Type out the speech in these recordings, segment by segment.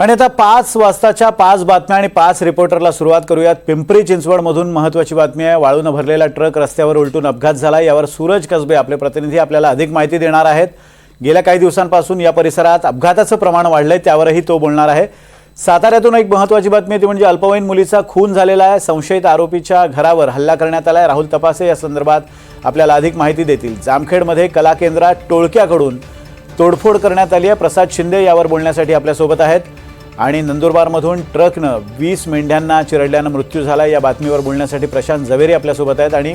आणि आता पाच वाजताच्या पाच बातम्या आणि पाच रिपोर्टरला सुरुवात करूयात. पिंपरी चिंचवडमधून महत्वाची बातमी आहे. वाळून भरलेला ट्रक रस्त्यावर उलटून अपघात झाला. यावर सूरज कसबे आपले प्रतिनिधी आपल्याला अधिक माहिती देणार आहेत. गेल्या काही दिवसांपासून या परिसरात अपघाताचं प्रमाण वाढलंय त्यावरही तो बोलणार आहे. साताऱ्यातून एक महत्वाची बातमी ती म्हणजे अल्पवयीन मुलीचा खून झालेला आहे. संशयित आरोपीच्या घरावर हल्ला करण्यात आला आहे राहुल तपासे या संदर्भात आपल्याला अधिक माहिती देतील. जामखेडमध्ये कला केंद्रात टोळक्याकडून तोडफोड करण्यात आली आहे. प्रसाद शिंदे यावर बोलण्यासाठी आपल्यासोबत आहेत. आणि नंदुरबारमधून ट्रकनं वीस मेंढ्यांना चिरडल्यानं मृत्यू झाला. या बातमीवर बोलण्यासाठी प्रशांत झवेरी आपल्यासोबत आहेत. आणि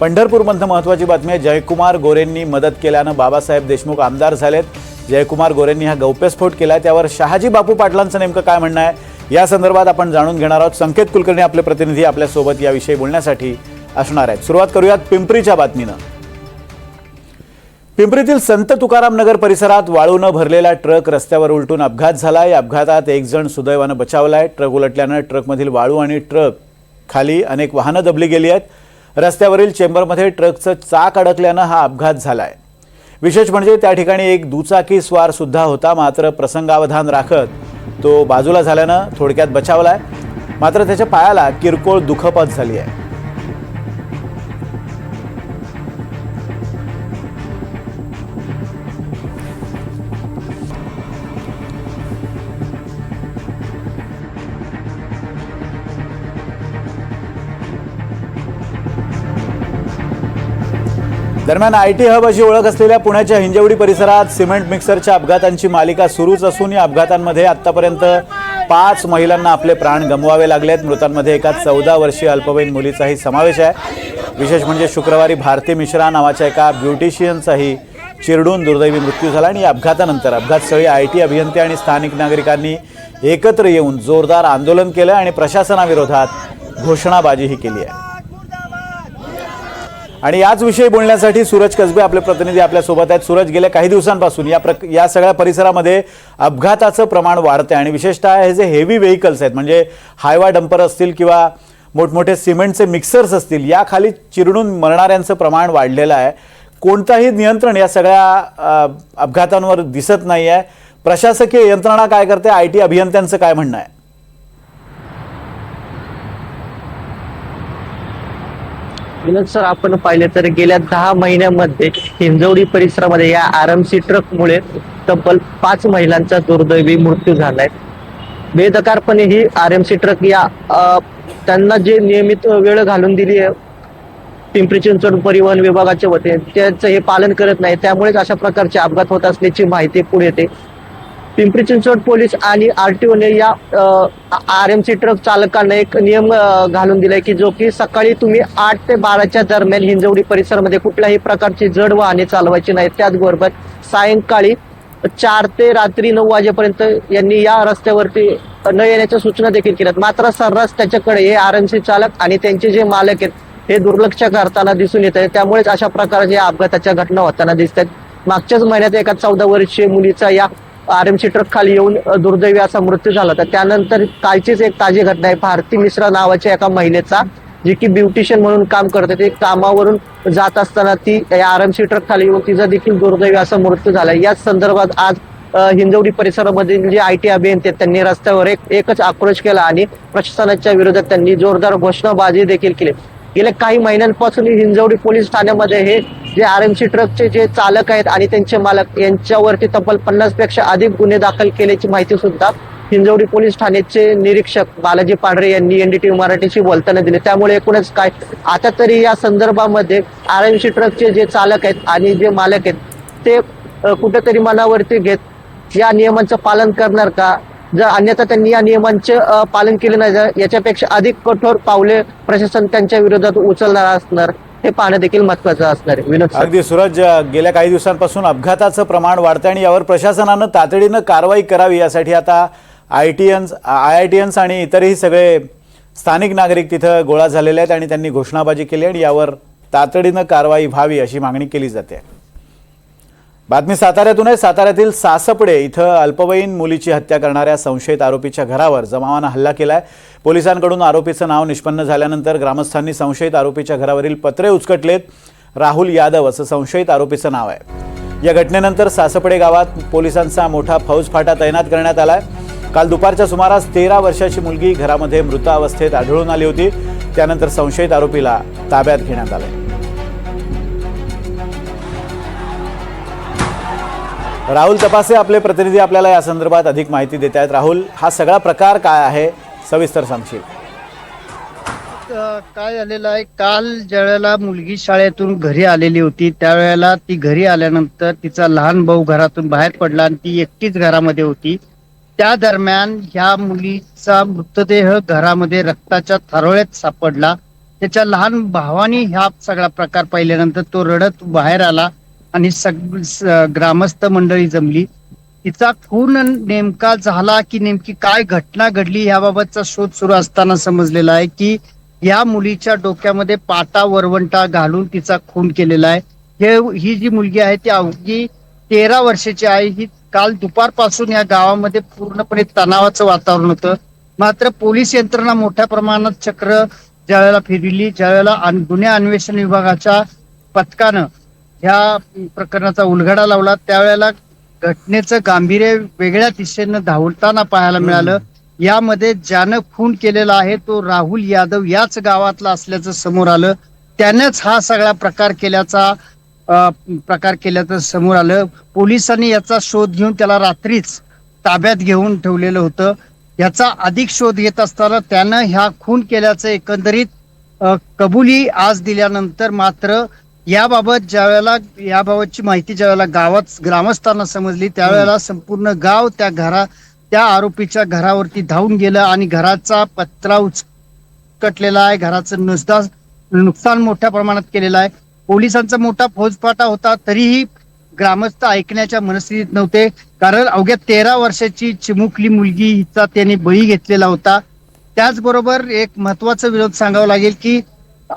पंढरपूरमधनं महत्त्वाची बातमी आहे जयकुमार गोरेंनी मदत केल्यानं बाबासाहेब देशमुख आमदार झालेत. जयकुमार गोरेंनी हा गौप्यस्फोट केला. त्यावर शहाजी बापू पाटलांचं नेमकं काय म्हणणं आहे या संदर्भात आपण जाणून घेणार आहोत. संकेत कुलकर्णी आपले प्रतिनिधी आपल्यासोबत याविषयी बोलण्यासाठी असणार आहेत. सुरुवात करूयात पिंपरीच्या बातमीनं. पिंपरीतील संत तुकाराम नगर परिसरात वाळूनं भरलेला ट्रक रस्त्यावर उलटून अपघात झाला या अपघातात एक जण सुदैवानं बचावलाय. ट्रक उलटल्यानं ट्रकमधील वाळू आणि ट्रक खाली अनेक वाहनं दबली गेली आहेत. रस्त्यावरील चेंबरमध्ये ट्रकचं चाक अडकल्यानं हा अपघात झालाय. विशेष म्हणजे त्या ठिकाणी एक दुचाकी स्वार सुद्धा होता. मात्र प्रसंगावधान राखत तो बाजूला झाल्यानं थोडक्यात बचावलाय. मात्र त्याच्या पायाला किरकोळ दुखापत झाली आहे. दरम्यान आय टी हब अशी ओळख असलेल्या पुण्याच्या हिंजवडी परिसरात सिमेंट मिक्सरच्या अपघातांची मालिका सुरूच असून या अपघातांमध्ये आतापर्यंत पाच महिलांना आपले प्राण गमवावे लागलेत. मृतांमध्ये एका चौदा वर्षीय अल्पवयीन मुलीचाही समावेश आहे. विशेष म्हणजे शुक्रवारी भारती मिश्रा नावाच्या एका ब्युटिशियनचाही चिरडून दुर्दैवी मृत्यू झाला आणि या अपघातानंतर अपघातस्थळी आय टी अभियंते आणि स्थानिक नागरिकांनी एकत्र येऊन जोरदार आंदोलन केलं आणि प्रशासनाविरोधात घोषणाबाजीही केली आहे. आणि याच विषयी बोलण्यासाठी सूरज कसबे आपले प्रतिनिधी आपल्यासोबत आहेत. सूरज गेल्या काही दिवसांपासून या प्रक या सगळ्या परिसरामध्ये अपघाताचं प्रमाण वाढतंय आणि विशेषतः हे जे हेवी व्हेकल्स आहेत म्हणजे हायवा डंपर असतील किंवा मोठमोठे सिमेंटचे मिक्सर्स असतील याखाली चिरडून मरणाऱ्यांचं प्रमाण वाढलेलं आहे. कोणताही नियंत्रण या सगळ्या अपघातांवर दिसत नाही आहे प्रशासकीय यंत्रणा काय करते? आय टी अभियंत्यांचं काय म्हणणं आहे? विनोद सर आपण पाहिले तर गेल्या दहा महिन्यामध्ये हिंजवडी परिसरामध्ये या आरएमसी ट्रकमुळे तब्बल पाच महिलांचा दुर्दैवी मृत्यू झालाय. बेदकारपणे ही आरएमसी ट्रक या त्यांना जे नियमित वेळ घालून दिली आहे पिंपरी चिंचवड परिवहन विभागाच्या वतीने त्याचं हे पालन करत नाही. त्यामुळेच अशा प्रकारचे अपघात होत असल्याची माहिती पुढे येते. पिंपरी चिंचवड पोलीस आणि आरटीओने या आर एम सी ट्रक चालकांना एक नियम घालून दिलाय की जो की सकाळी तुम्ही आठ ते बाराच्या दरम्यान हिंजवडी परिसरामध्ये कुठल्याही प्रकारची जड वाहने चालवायची नाहीत त्याचबरोबर सायंकाळी चार ते रात्री नऊ वाजेपर्यंत यांनी या रस्त्यावरती न येण्याच्या सूचना देखील केल्यात. मात्र सर्रास त्याच्याकडे हे आर एम सी चालक आणि त्यांचे जे मालक आहेत हे दुर्लक्ष करताना दिसून येत आहे. त्यामुळेच अशा प्रकारच्या अपघाताच्या घटना होताना दिसत आहेत. मागच्याच महिन्यात एका चौदा वर्षीय मुलीचा या आरएमसी ट्रक खाली येऊन दुर्दैवी असा मृत्यू झाला. होता त्यानंतर कालचीच एक ताजी घटना आहे. भारती मिश्रा नावाच्या एका महिलेचा जी की ब्युटिशियन म्हणून काम करते ते कामावरून जात असताना ती आरएमसी ट्रक खाली येऊन तिचा देखील दुर्दैवी असा मृत्यू झाला. याच संदर्भात आज हिंजवडी परिसरामध्ये जे आय टी अभियंते त्यांनी रस्त्यावर एक एकच आक्रोश केला आणि प्रशासनाच्या विरोधात त्यांनी जोरदार घोषणाबाजी देखील केली. गेल्या काही महिन्यांपासून हिंजवडी पोलीस ठाण्यामध्ये हे जे आर एम सी ट्रकचे जे चालक आहेत आणि त्यांचे मालक यांच्यावरती तब्बल पन्नासपेक्षा अधिक गुन्हे दाखल केल्याची माहिती सुद्धा हिंजवडी पोलीस ठाण्याचे निरीक्षक बालाजी पांढरे यांनी एनडीटीव्ही मराठीशी बोलताना दिले. त्यामुळे एकूणच काय आता तरी या संदर्भामध्ये आर एम सी ट्रकचे जे चालक आहेत आणि जे मालक आहेत ते कुठेतरी मनावरती घेत या नियमांचं पालन करणार का? जर अन्यथा त्यांनी या नियमांचे पालन केले नाही याच्यापेक्षा अधिक कठोर पावले प्रशासन त्यांच्या विरोधात उचलणार असणार हे पाहणं देखील महत्वाचं असणार आहे. विनोद सर. अगदी सुरज गेल्या काही दिवसांपासून अपघाताचं प्रमाण वाढतं आणि यावर प्रशासनानं तातडीनं कारवाई करावी यासाठी आता I T एन्स I I T एन्स आणि इतरही सगळे स्थानिक नागरिक तिथं गोळा झालेले आहेत आणि त्यांनी घोषणाबाजी केली आणि यावर तातडीनं कारवाई व्हावी अशी मागणी केली जाते. बातमी साताऱ्यातून आहे. साताऱ्यातील सासपडे इथं अल्पवयीन मुलीची हत्या करणाऱ्या संशयित आरोपीच्या घरावर जमावानं हल्ला केलाय. पोलिसांकडून आरोपीचं नाव निष्पन्न झाल्यानंतर ग्रामस्थांनी संशयित आरोपीच्या घरावरील पत्रे उचकटलेत. राहुल यादव असं संशयित आरोपीचं नाव आहे. या घटनेनंतर सासपडे गावात पोलिसांचा मोठा फौजफाटा तैनात करण्यात आलाय. काल दुपारच्या सुमारास तेरा वर्षाची मुलगी घरामध्ये मृतावस्थेत आढळून आली होती. त्यानंतर संशयित आरोपीला ताब्यात घेण्यात आले राहुल तपासे आपले प्रतिनिधी आपल्याला या संदर्भात अधिक माहिती देत आहेत. राहुल हा सगळा प्रकार काय आहे? सविस्तर सांगशील? काय झालेलं आहे? काल ज्यावेळेला मुलगी शाळेतून घरी आलेली होती त्यावेळेला ती घरी आल्यानंतर तिचा लहान भाऊ घरातून बाहेर पडला आणि ती एकटीच घरामध्ये होती. त्या दरम्यान ह्या मुलीचा मृतदेह घरामध्ये रक्ताच्या थारोळ्यात सापडला. त्याच्या लहान भावाने हा सगळा प्रकार पाहिल्यानंतर तो रडत बाहेर आला. आणि सग ग्रामस्थ मंडळी जमली. तिचा खून नेमका झाला की नेमकी काय घटना घडली याबाबतचा शोध सुरू असताना समजलेला आहे की या मुलीच्या डोक्यामध्ये पाटा वरवंटा घालून तिचा खून केलेला आहे. हे ही जी मुलगी आहे ती अवघी तेरा वर्षाची आहे. ही काल दुपारपासून या गावामध्ये पूर्णपणे तणावाचं वातावरण होतं. मात्र पोलीस यंत्रणा मोठ्या प्रमाणात चक्र ज्यावेळेला फिरली ज्यावेळेला गुन्हे अन्वेषण विभागाच्या पथकानं ह्या प्रकरणाचा उलगडा लावला. त्यावेळेला घटनेचं गांभीर्य वेगळ्या दिशेनं धावताना पाहायला मिळालं. यामध्ये ज्यानं खून केलेला आहे तो राहुल यादव याच गावातला असल्याचं समोर आलं. त्यानेच हा सगळा प्रकार केल्याचा प्रकार केल्याचं समोर आलं. पोलिसांनी याचा शोध घेऊन त्याला रात्रीच ताब्यात घेऊन ठेवलेलं होतं. याचा अधिक शोध घेत असताना त्यानं ह्या खून केल्याचं एकंदरीत कबुली आज दिल्यानंतर मात्र याबाबत ज्यावेळेला याबाबतची माहिती ज्यावेळेला गावात ग्रामस्थांना समजली त्यावेळेला संपूर्ण गाव त्या घरा त्या आरोपीच्या घरावरती धावून गेलं आणि घराचा पत्रा उचकटलेला आहे. घराचं नुसता नुकसान मोठ्या प्रमाणात केलेलं आहे. पोलिसांचा मोठा फौजफाटा होता तरीही ग्रामस्थ ऐकण्याच्या मनस्थितीत नव्हते. कारण अवघ्या तेरा वर्षाची चिमुकली मुलगी हिचा त्यांनी बळी घेतलेला होता. त्याचबरोबर एक महत्त्वाचा विरोध सांगावा लागेल की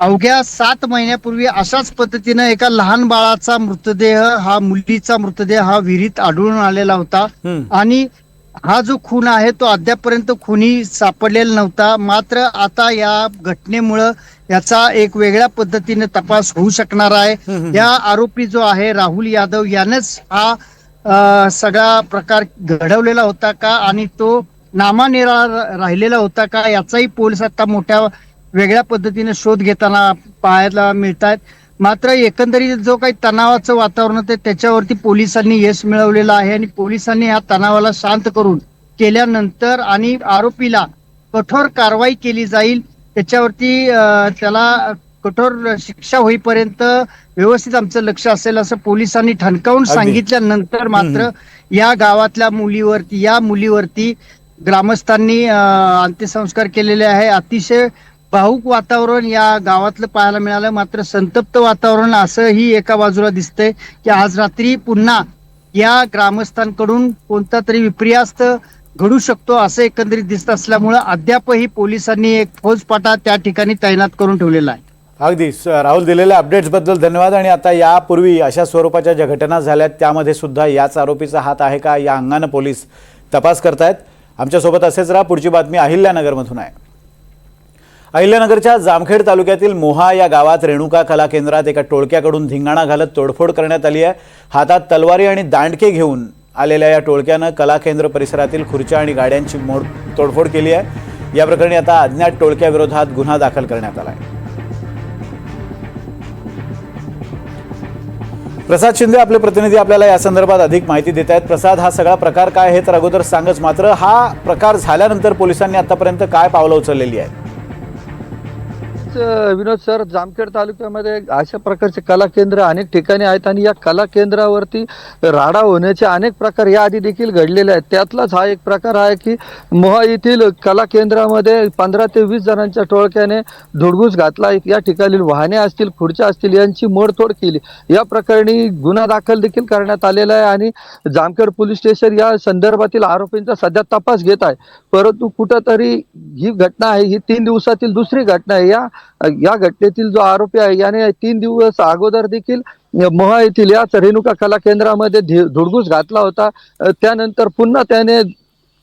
अवघ्या सात महिन्यापूर्वी अशाच पद्धतीनं एका लहान बाळाचा मृतदेह हा मुलीचा मृतदेह हा विहिरीत आढळून आलेला होता. आणि हा जो खून आहे तो अद्यापर्यंत खुनी सापडलेला नव्हता. मात्र आता या घटनेमुळं याचा एक वेगळ्या पद्धतीने तपास होऊ शकणार आहे. या आरोपी जो आहे राहुल यादव यानेच हा सगळा प्रकार घडवलेला होता का? आणि तो नामानिरा राहिलेला होता का? याचाही पोलीस आता मोठ्या वेगळ्या पद्धतीने शोध घेताना पाहायला मिळत आहेत मात्र एकंदरीत जो काही तणावाचं वातावरण होतं त्याच्यावरती पोलिसांनी यश मिळवलेलं आहे आणि पोलिसांनी या तणावाला शांत करून केल्यानंतर आणि आरोपीला कठोर कारवाई केली जाईल त्याच्यावरती त्याला कठोर शिक्षा होईपर्यंत व्यवस्थित आमचं लक्ष असेल असं पोलिसांनी ठणकावून. सांगितल्यानंतर मात्र या गावातल्या मुलीवरती या मुलीवरती ग्रामस्थांनी अंत्यसंस्कार केलेले आहे. अतिशय भाऊक वातावरण या गावातलं पाहायला मिळालं. मात्र संतप्त वातावरण असंही एका बाजूला दिसतंय की आज रात्री पुन्हा या ग्रामस्थांकडून कोणता तरी विपर्यास्त घडू शकतो असं एकंदरीत दिसत असल्यामुळं अद्यापही पोलिसांनी एक फौजपाटा त्या ठिकाणी तैनात करून ठेवलेला आहे. अगदी. राहुल दिलेल्या अपडेट्सबद्दल धन्यवाद. आणि आता यापूर्वी अशा स्वरूपाच्या ज्या घटना झाल्यात त्यामध्ये सुद्धा याच आरोपीचा हात आहे का? या अंगानं पोलीस तपास करतायत. आमच्यासोबत असेच राहा. पुढची बातमी अहिल्यानगरमधून आहे. अहिल्यानगरच्या जामखेड तालुक्यातील मोहा या गावात रेणुका कला केंद्रात एका टोळक्याकडून धिंगाणा घालत तोडफोड करण्यात आली आहे. हातात तलवारी आणि दांडके घेऊन आलेल्या या टोळक्यानं कला केंद्र परिसरातील खुर्च्या आणि गाड्यांची मोड तोडफोड केली आहे. या प्रकरणी आता अज्ञात टोळक्याविरोधात गुन्हा दाखल करण्यात आला आहे. प्रसाद शिंदे आपले प्रतिनिधी आपल्याला या संदर्भात अधिक माहिती देत आहेत. प्रसाद हा सगळा प्रकार काय हे तर अगोदर सांगच मात्र हा प्रकार झाल्यानंतर पोलिसांनी आतापर्यंत काय पावलं उचललेली आहेत? विनोद सर जामखेड तालुक्यामध्ये अशा प्रकारचे कला केंद्र अनेक ठिकाणी आहेत आणि या कला केंद्रावरती राडा होण्याचे अनेक प्रकार या आधी देखील घडलेले आहेत. त्यातलाच हा एक प्रकार आहे की मोहा येथील कला केंद्रामध्ये पंधरा ते वीस जणांच्या टोळक्याने धुडगूस घातला. या ठिकाणी वाहने असतील खुर्च्या असतील यांची मोडतोड केली. या प्रकरणी गुन्हा दाखल देखील करण्यात आलेला आहे आणि जामखेड पोलीस स्टेशन या संदर्भातील आरोपींचा सध्या तपास घेत आहे. परंतु कुठंतरी ही घटना आहे ही तीन दिवसातील दुसरी घटना आहे. या या घटनेतील जो आरोपी आहे याने तीन दिवस अगोदर देखील मोहा येथील याच रेणुका कला केंद्रामध्ये धुडगूस घातला होता. त्यानंतर पुन्हा त्याने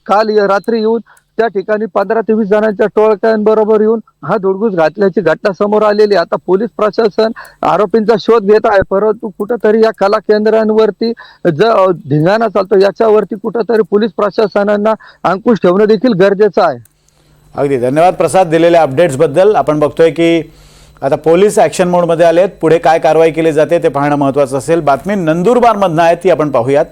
काल रात्री येऊन त्या ठिकाणी पंधरा ते वीस जणांच्या टोळक्यांबरोबर येऊन हा धुडगूस घातल्याची घटना समोर आलेली आता पोलीस प्रशासन आरोपींचा शोध घेत आहे परंतु कुठंतरी या कला केंद्रांवरती ज धिंगाणा चालतो याच्यावरती कुठंतरी पोलीस प्रशासनांना अंकुश ठेवणं देखील गरजेचं आहे. अगदी. धन्यवाद प्रसाद दिलेल्या अपडेट्सबद्दल आपण बघतोय की आता पोलीस ॲक्शन मोडमध्ये आले आहेत पुढे काय कारवाई केली जाते ते पाहणं महत्त्वाचं असेल. बातमी नंदुरबारमधनं आहे ती आपण पाहूयात.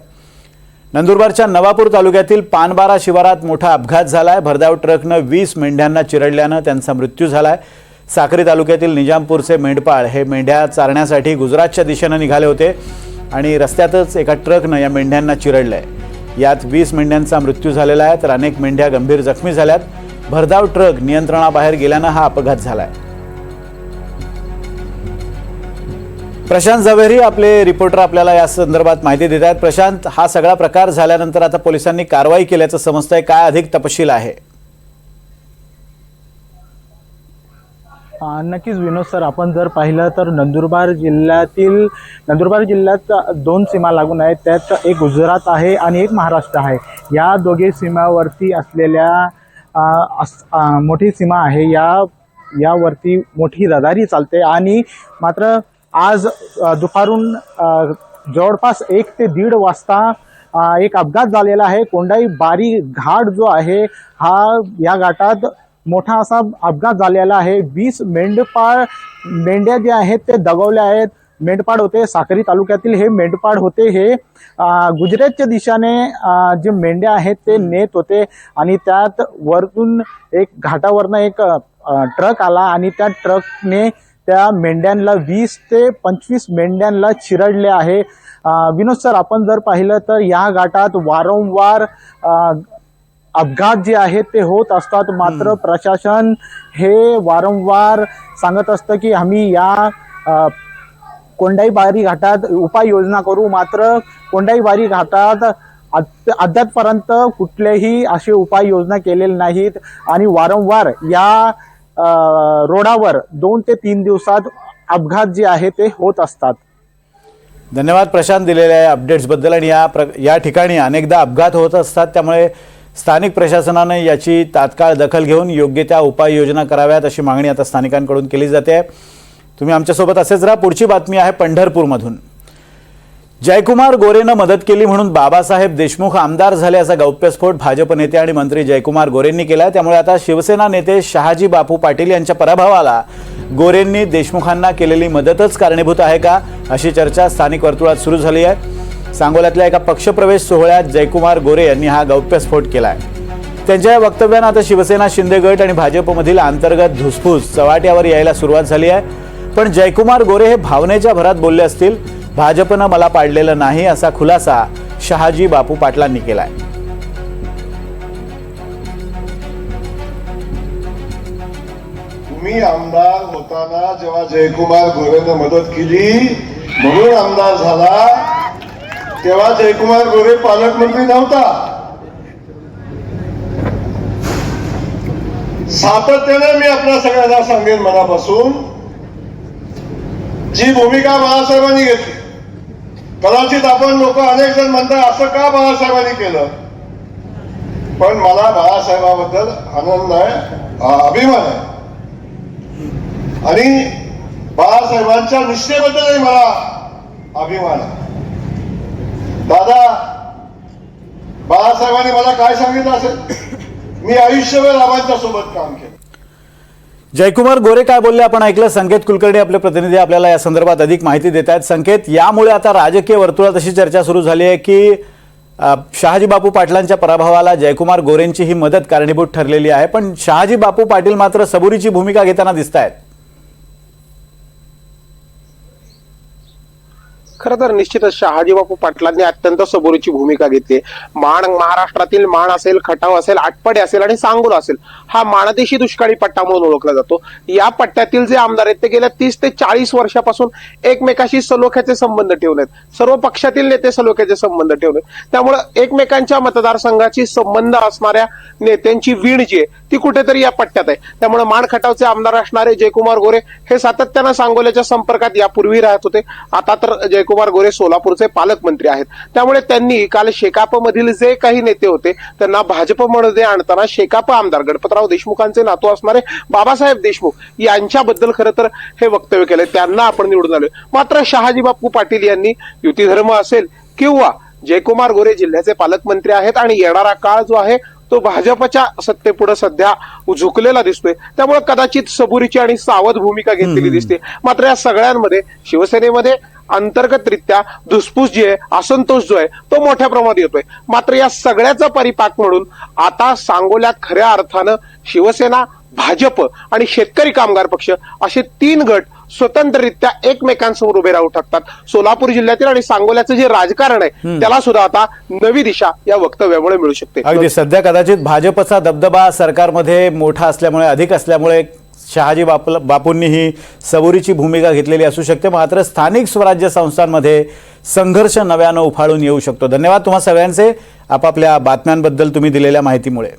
नंदुरबारच्या नवापूर तालुक्यातील पानबारा शिवारात मोठा अपघात झाला आहे भरधाव ट्रकनं वीस मेंढ्यांना चिरडल्यानं त्यांचा मृत्यू झाला आहे साक्री तालुक्यातील निजामपूरचे मेंढपाळ हे मेंढ्या चारण्यासाठी गुजरातच्या दिशेनं निघाले होते आणि रस्त्यातच एका ट्रकनं या मेंढ्यांना चिरडलं आहे यात वीस मेंढ्यांचा मृत्यू झालेला आहे तर अनेक मेंढ्या गंभीर जखमी झाल्यात. भरधाव ट्रक नियंत्रणाबाहेर गेल्यानं हा अपघात झालाय. प्रशांत झवेरी आपले रिपोर्टर आपल्याला या संदर्भात माहिती देत आहेत. प्रशांत हा सगळा प्रकार झाल्यानंतर आता पोलिसांनी कारवाई केल्याचं समजतंय. काय अधिक तपशील आहे? नक्कीच विनोद सर आपण जर पाहिलं तर नंदुरबार जिल्ह्यातील नंदुरबार जिल्ह्यात दोन सीमा लागून आहेत. त्यात एक गुजरात आहे आणि एक महाराष्ट्र आहे. या दोघे सीमावरती असलेल्या मोठी सीमा आहे. या यावरती मोठी रहदारी चालते आणि मात्र आज दुपारून जवळपास एक ते दीड वाजता एक अपघात झालेला आहे. कोंडाई बारी घाट जो आहे हा या घाटात मोठा असा अपघात झालेला आहे. वीस मेंढपाळ मेंढ्या ज्या आहेत ते दगवल्या आहेत. मेंढपाळ होते साक्री तालुक्यातील हे मेंढपाळ होते हे गुजरातच्या दिशेने जे मेंढ्या आहेत ते नेत होते आणि त्यात वरतून एक घाटावरनं एक ट्रक आला आणि त्या ट्रकने त्या मेंढ्यांना वीस ते पंचवीस मेंढ्यांना चिरडले आहे. विनोद सर आपण जर पाहिलं तर या घाटात वारंवार अपघात जे आहेत ते होत असतात. मात्र प्रशासन हे वारंवार सांगत असतं की आम्ही या कोंडाई बारी घाटात उपाययोजना करू मात्र कोंडाई बारी घाटात अद्यापर्यंत कुठलेही कुठल्याही अशी उपाययोजना केलेले नाहीत. आणि वारंवार या रोडावर दोन ते तीन दिवसात अपघात जे आहे ते होत असतात. धन्यवाद प्रशांत दिलेल्या या अपडेट्सबद्दल. आणि या प्र या ठिकाणी अनेकदा अपघात होत असतात. त्यामुळे स्थानिक प्रशासनाने याची तात्काळ दखल घेऊन योग्य त्या उपाययोजना कराव्यात अशी मागणी आता स्थानिकांकडून केली जाते. तुम्ही आमच्यासोबत असेच राहा. पुढची बातमी आहे पंढरपूरमधून. जयकुमार गोरेनं मदत केली म्हणून बाबासाहेब देशमुख आमदार झाले असा गौप्यस्फोट भाजप नेते आणि मंत्री जयकुमार गोरेंनी केला. त्यामुळे आता शिवसेना नेते शहाजी बापू पाटील यांच्या पराभवाला गोरेंनी देशमुखांना केलेली मदतच कारणीभूत आहे का अशी चर्चा स्थानिक वर्तुळात सुरू झाली आहे. सांगोल्यातल्या एका पक्षप्रवेश सोहळ्यात जयकुमार गोरे यांनी हा गौप्यस्फोट केला आहे त्यांच्या या वक्तव्यानं आता शिवसेना शिंदे गट आणि भाजपमधील अंतर्गत धुसफूस चव्हाट्यावर यायला सुरुवात झाली आहे. पण जयकुमार गोरे हे भावनेच्या भरात बोलले असतील भाजपनं मला पाडलेलं नाही असा खुलासा शहाजी बापू पाटलांनी केलाय. मी आमदार होताना जेव्हा जयकुमार गोरेनं मदत केली म्हणून आमदार झाला तेव्हा जयकुमार गोरे पालकमंत्री नव्हता. सातत्याने मी आपल्या सगळ्यांना सांगेन मनापासून जी भूमिका बाळासाहेबांनी घेतली. कदाचित आपण लोक अनेक जण म्हणतात असं का बाळासाहेबांनी केलं? पण मला बाळासाहेबाबद्दल आनंद आहे अभिमान आहे. आणि बाळासाहेबांच्या निष्ठेबद्दलही मला अभिमान आहे. दादा बाळासाहेबांनी मला काय सांगितलं असेल? मी आयुष्यभर आबांच्या सोबत काम केलं. जयकुमार गोरे काय बोलले? आपण ऐकलं संकेत कुलकर्णी आपले प्रतिनिधी आपल्याला या संदर्भात अधिक माहिती देत आहेत. संकेत यामुळे आता राजकीय वर्तुळात अशी चर्चा सुरू झाली आहे की शहाजी बापू पाटलांच्या पराभवाला जयकुमार गोरेंची ही मदत कारणीभूत ठरलेली आहे. पण शहाजी बापू पाटील मात्र सबुरीची भूमिका घेताना दिसत आहेत खरं तर निश्चितच शहाजी बापू पाटलांनी अत्यंत सबुरीची भूमिका घेतली. माण महाराष्ट्रातील माण असेल खटाव असेल आटपाडे असेल आणि सांगोला असेल हा माणदेशी दुष्काळी पट्टा म्हणून ओळखला जातो. या पट्ट्यातील जे आमदार आहेत ते गेल्या तीस ते चाळीस वर्षापासून एकमेकाशी सलोख्याचे संबंध ठेवलेत. सर्व पक्षातील नेते सलोख्याचे संबंध ठेवलेत. त्यामुळे एकमेकांच्या मतदारसंघाची संबंध असणाऱ्या नेत्यांची वीण जी आहे ती कुठेतरी या पट्ट्यात आहे. त्यामुळे माण खटावचे आमदार असणारे जयकुमार गोरे हे सातत्यानं सांगोल्याच्या संपर्कात यापूर्वी राहत होते. आता तर जयकुमार जयकुमार गोरे सोलापूरचे पालकमंत्री आहेत. त्यामुळे त्यांनी काल शेकाप मधील जे काही नेते होते त्यांना भाजपमध्ये आणताना शेकाप आमदार गणपतराव देशमुखांचे नातू असणारे बाबासाहेब देशमुख यांच्याबद्दल खरं तर हे वक्तव्य केले. त्यांना आपण निवडून आलोय. मात्र शहाजी बापू पाटील यांनी युती धर्म असेल किंवा जयकुमार गोरे जिल्ह्याचे पालकमंत्री आहेत आणि येणारा काळ जो आहे तो भाजपच्या सत्तेपुढे सध्या झुकलेला दिसतोय. त्यामुळे कदाचित सबुरीची आणि सावध भूमिका घेतलेली दिसते. मात्र या सगळ्यांमध्ये शिवसेनेमध्ये अंतर्गतरित्या धुसफूस जी आहे असंतोष जो आहे तो मोठ्या प्रमाणात येतोय. मात्र या सगळ्याचा परिपाक म्हणून आता सांगोल्यात खऱ्या अर्थानं शिवसेना भाजप आणि शेतकरी कामगार पक्ष असे तीन गट स्वतंत्ररित्या एकमेकांसमोर उभे राहू शकतात सोलापूर जिल्ह्यातील आणि सांगोल्याचं जे राजकारण आहे त्याला सुद्धा आता नवी दिशा या वक्तव्यामुळे मिळू शकते. अगदी. सध्या कदाचित भाजपचा दबदबा सरकारमध्ये मोठा असल्यामुळे अधिक असल्यामुळे शहाजी बाप बापूंनी ही सबुरीची भूमिका घेतलेली असू शकते. मात्र स्थानिक स्वराज्य संस्थांमध्ये संघर्ष नव्यानं उफाळून येऊ शकतो. धन्यवाद तुम्हा सगळ्यांचे. आपापल्या बातम्यांबद्दल तुम्ही दिलेल्या माहितीमुळे.